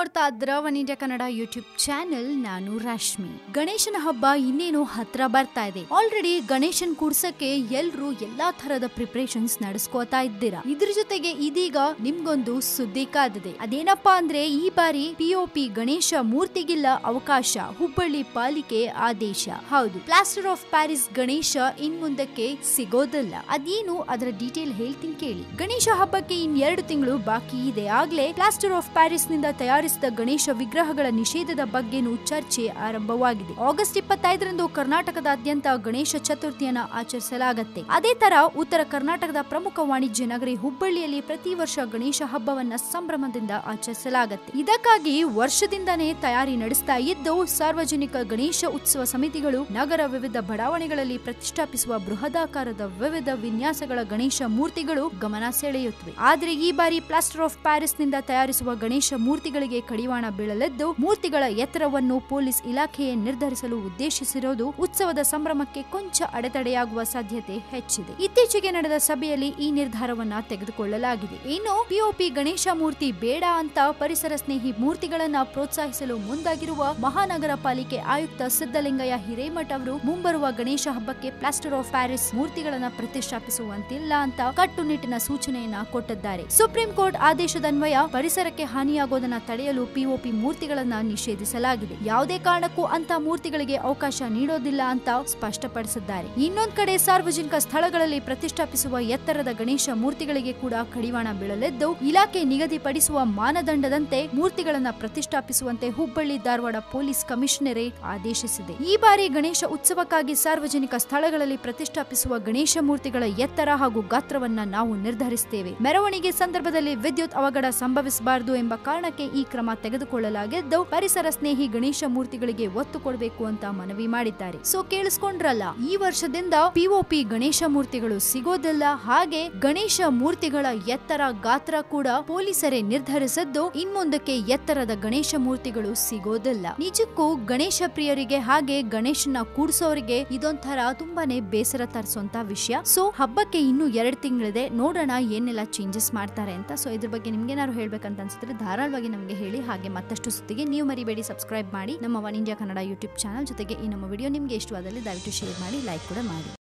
ನೋಡ್ತಾ ದ್ರವನ್ India Kannada YouTube channel, ನಾನು ರಶ್ಮಿ. ಗಣೇಶನ ಹಬ್ಬ ಇನ್ನೇನು ಹತ್ರ ಬರ್ತಾ ಇದೆ. ಆಲ್ರೆಡಿ ಗಣೇಶನ್ ಕೂಡ್ಸಕ್ಕೆ ಎಲ್ರು ಎಲ್ಲಾ ತರದ ಪ್ರಿಪರೇಷನ್ಸ್ ನಡೆಸ್ಕೋತಾ ಇದ್ದೀರಾ? ಇದ್ರ ಜೊತೆಗೆ ಇದೀಗ ನಿಮ್ಗೊಂದು ಸುದ್ದಿ ಕಾದಿದೆ. ಅದೇನಪ್ಪಾ ಅಂದ್ರೆ, ಈ ಬಾರಿ ಪಿಒಪಿ ಗಣೇಶ ಮೂರ್ತಿಗಿಲ್ಲ ಅವಕಾಶ, ಹುಬ್ಬಳ್ಳಿ ಪಾಲಿಕೆ ಆದೇಶ. ಹೌದು ಪ್ಲಾಸ್ಟರ್ ಆಫ್ ಪ್ಯಾರಿಸ್ ಗಣೇಶ ಇನ್ ಮುಂದಕ್ಕೆ ಸಿಗೋದಲ್ಲ. ಅದೇನು ಅದರ ಡೀಟೇಲ್ ಹೇಳ್ತೀನಿ ಕೇಳಿ. ಗಣೇಶ ಹಬ್ಬಕ್ಕೆ ಇನ್ ಎರಡು ತಿಂಗಳು ಬಾಕಿ ಇದೆ. ಆಗ್ಲೇ ಪ್ಲಾಸ್ಟರ್ ಆಫ್ ಪ್ಯಾರಿಸ್ನಿಂದ ತಯಾರಿಸಿದ ಗಣೇಶ ವಿಗ್ರಹಗಳ ನಿಷೇಧದ ಬಗ್ಗೆನೂ ಚರ್ಚೆ ಆರಂಭವಾಗಿದೆ. ಆಗಸ್ಟ್ ಇಪ್ಪತ್ತೈದರಂದು ಕರ್ನಾಟಕದಾದ್ಯಂತ ಗಣೇಶ ಚತುರ್ಥಿಯನ್ನ ಆಚರಿಸಲಾಗುತ್ತೆ. ಅದೇ ತರ ಉತ್ತರ ಕರ್ನಾಟಕದ ಪ್ರಮುಖ ವಾಣಿಜ್ಯ ನಗರಿ ಹುಬ್ಬಳ್ಳಿಯಲ್ಲಿ ಪ್ರತಿ ವರ್ಷ ಗಣೇಶ ಹಬ್ಬವನ್ನ ಸಂಭ್ರಮದಿಂದ ಆಚರಿಸಲಾಗುತ್ತೆ. ಇದಕ್ಕಾಗಿ ವರ್ಷದಿಂದನೇ ತಯಾರಿ ನಡೆಸ್ತಾ ಇದ್ದು, ಸಾರ್ವಜನಿಕ ಗಣೇಶ ಉತ್ಸವ ಸಮಿತಿಗಳು, ನಗರ ವಿವಿಧ ಬಡಾವಣೆಗಳಲ್ಲಿ ಪ್ರತಿಷ್ಠಾಪಿಸುವ ಬೃಹದಾಕಾರದ ವಿವಿಧ ವಿನ್ಯಾಸಗಳ ಗಣೇಶ ಮೂರ್ತಿಗಳು ಗಮನ ಸೆಳೆಯುತ್ತವೆ. ಆದರೆ ಈ ಬಾರಿ ಪ್ಲಾಸ್ಟರ್ ಆಫ್ ಪ್ಯಾರಿಸ್ನಿಂದ ತಯಾರಿಸುವ ಗಣೇಶ ಮೂರ್ತಿಗಳಿಗೆ ಕಡಿವಾಣ ಬೀಳಲಿದ್ದು ಮೂರ್ತಿಗಳ ಎತ್ತರವನ್ನು ಪೊಲೀಸ್ ಇಲಾಖೆಯೇ ನಿರ್ಧರಿಸಲು ಉದ್ದೇಶಿಸಿರುವುದು ಉತ್ಸವದ ಸಂಭ್ರಮಕ್ಕೆ ಕೊಂಚ ಅಡೆತಡೆಯಾಗುವ ಸಾಧ್ಯತೆ ಹೆಚ್ಚಿದೆ. ಇತ್ತೀಚೆಗೆ ನಡೆದ ಸಭೆಯಲ್ಲಿ ಈ ನಿರ್ಧಾರವನ್ನ ತೆಗೆದುಕೊಳ್ಳಲಾಗಿದೆ. ಇನ್ನು ಪಿಒಪಿ ಗಣೇಶ ಮೂರ್ತಿ ಬೇಡ ಅಂತ ಪರಿಸರ ಸ್ನೇಹಿ ಮೂರ್ತಿಗಳನ್ನ ಪ್ರೋತ್ಸಾಹಿಸಲು ಮುಂದಾಗಿರುವ ಮಹಾನಗರ ಪಾಲಿಕೆ ಆಯುಕ್ತ ಸಿದ್ದಲಿಂಗಯ್ಯ ಹಿರೇಮಠ ಅವರು ಮುಂಬರುವ ಗಣೇಶ ಹಬ್ಬಕ್ಕೆ ಪ್ಲಾಸ್ಟರ್ ಆಫ್ ಪ್ಯಾರಿಸ್ ಮೂರ್ತಿಗಳನ್ನ ಪ್ರತಿಷ್ಠಾಪಿಸುವಂತಿಲ್ಲ ಅಂತ ಕಟ್ಟುನಿಟ್ಟಿನ ಸೂಚನೆಯನ್ನ ಕೊಟ್ಟಿದ್ದಾರೆ. ಸುಪ್ರೀಂ ಕೋರ್ಟ್ ಆದೇಶದನ್ವಯ ಪರಿಸರಕ್ಕೆ ಹಾನಿಯಾಗೋದನ್ನ ತಡೆಯಲು ಪಿಒಪಿ ಮೂರ್ತಿಗಳನ್ನ ನಿಷೇಧಿಸಲಾಗಿದೆ. ಯಾವುದೇ ಕಾರಣಕ್ಕೂ ಅಂತ ಮೂರ್ತಿಗಳಿಗೆ ಅವಕಾಶ ನೀಡೋದಿಲ್ಲ ಅಂತ ಸ್ಪಷ್ಟಪಡಿಸಿದ್ದಾರೆ. ಇನ್ನೊಂದ್ ಕಡೆ ಸಾರ್ವಜನಿಕ ಸ್ಥಳಗಳಲ್ಲಿ ಪ್ರತಿಷ್ಠಾಪಿಸುವ ಎತ್ತರದ ಗಣೇಶ ಮೂರ್ತಿಗಳಿಗೆ ಕೂಡ ಕಡಿವಾಣ ಬೀಳಲಿದ್ದು, ಇಲಾಖೆ ನಿಗದಿಪಡಿಸುವ ಮಾನದಂಡದಂತೆ ಮೂರ್ತಿಗಳನ್ನ ಪ್ರತಿಷ್ಠಾಪಿಸುವಂತೆ ಹುಬ್ಬಳ್ಳಿ ಧಾರವಾಡ ಪೊಲೀಸ್ ಕಮಿಷನರೇಟ್ ಆದೇಶಿಸಿದೆ. ಈ ಬಾರಿ ಗಣೇಶ ಉತ್ಸವಕ್ಕಾಗಿ ಸಾರ್ವಜನಿಕ ಸ್ಥಳಗಳಲ್ಲಿ ಪ್ರತಿಷ್ಠಾಪಿಸುವ ಗಣೇಶ ಮೂರ್ತಿಗಳ ಎತ್ತರ ಹಾಗೂ ಗಾತ್ರವನ್ನ ನಾವು ನಿರ್ಧರಿಸುತ್ತೇವೆ ಮೆರವಣಿಗೆ ಸಂದರ್ಭದಲ್ಲಿ ವಿದ್ಯುತ್ ಅವಘಡ ಸಂಭವಿಸಬಾರದು ಎಂಬ ಕಾರಣಕ್ಕೆ ಈ ಕ್ರಮ ತೆಗೆದುಕೊಳ್ಳಲಾಗಿದ್ದು, ಪರಿಸರ ಸ್ನೇಹಿ ಗಣೇಶ ಮೂರ್ತಿಗಳಿಗೆ ಒತ್ತು ಕೊಡಬೇಕು ಅಂತ ಮನವಿ ಮಾಡಿದ್ದಾರೆ. ಸೊ, ಕೇಳಿಸ್ಕೊಂಡ್ರಲ್ಲ, ಈ ವರ್ಷದಿಂದ ಪಿಒಪಿ ಗಣೇಶ ಮೂರ್ತಿಗಳು ಸಿಗೋದಿಲ್ಲ. ಹಾಗೆ ಗಣೇಶ ಮೂರ್ತಿಗಳ ಎತ್ತರ ಗಾತ್ರ ಕೂಡ ಪೊಲೀಸರೇ ನಿರ್ಧರಿಸಿದ್ದು, ಇನ್ಮುಂದಕ್ಕೆ ಎತ್ತರದ ಗಣೇಶ ಮೂರ್ತಿಗಳು ಸಿಗೋದಿಲ್ಲ. ನಿಜಕ್ಕೂ ಗಣೇಶ ಪ್ರಿಯರಿಗೆ ಹಾಗೆ ಗಣೇಶನ ಕೂಡ್ಸೋರಿಗೆ ಇದೊಂಥರ ತುಂಬಾನೇ ಬೇಸರ ತರಿಸುವಂತ ವಿಷಯ. ಸೊ, ಹಬ್ಬಕ್ಕೆ ಇನ್ನು ಎರಡು ತಿಂಗಳಿದೆ. ನೋಡೋಣ ಏನೆಲ್ಲ ಚೇಂಜಸ್ ಮಾಡ್ತಾರೆ ಅಂತ. ಸೊ, ಇದ್ರ ಬಗ್ಗೆ ನಿಮ್ಗೆ ಏನಾದ್ರು ಹೇಳ್ಬೇಕಂತ ಅನ್ಸಿದ್ರೆ ಧಾರಾಳವಾಗಿ ನಮಗೆ ಹೇಳಿ ಹಾಗೆ ಮತ್ತಷ್ಟು ಸುತ್ತಿಗೆ ನೀವು ಮರಿಬೇಡಿ. ಸಬ್ಸ್ಕ್ರೈಬ್ ಮಾಡಿ ನಮ್ಮ one India Kannada YouTube channel ಜೊತೆಗೆ ಈ ನಮ್ಮ ವಿಡಿಯೋ ನಿಮಗೆ ಇಷ್ಟವಾದಲ್ಲಿ ದಯವಿಟ್ಟು ಶೇರ್ ಮಾಡಿ ಲೈಕ್ ಕೂಡ ಮಾಡಿ.